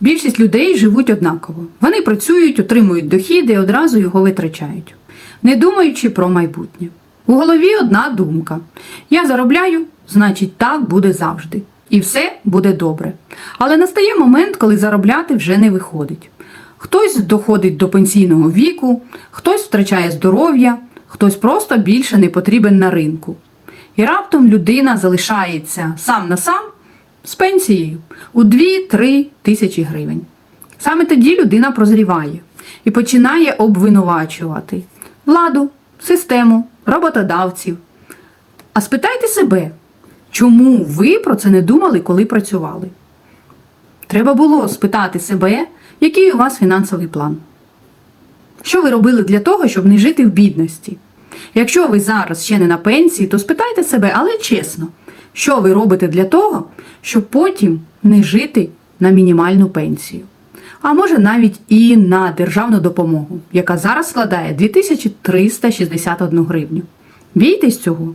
Більшість людей живуть однаково. Вони працюють, отримують дохід і одразу його витрачають, не думаючи про майбутнє. У голові одна думка: я заробляю, значить так буде завжди. І все буде добре. Але настає момент, коли заробляти вже не виходить. Хтось доходить до пенсійного віку, хтось втрачає здоров'я, хтось просто більше не потрібен на ринку. І раптом людина залишається сам на сам з пенсією у 2-3 тисячі гривень. Саме тоді людина прозріває і починає обвинувачувати владу, систему, роботодавців. А спитайте себе, чому ви про це не думали, коли працювали? Треба було спитати себе, який у вас фінансовий план. Що ви робили для того, щоб не жити в бідності? Якщо ви зараз ще не на пенсії, то спитайте себе, але чесно, що ви робите для того, щоб потім не жити на мінімальну пенсію? А може навіть і на державну допомогу, яка зараз складає 2361 гривню. Бійтесь цього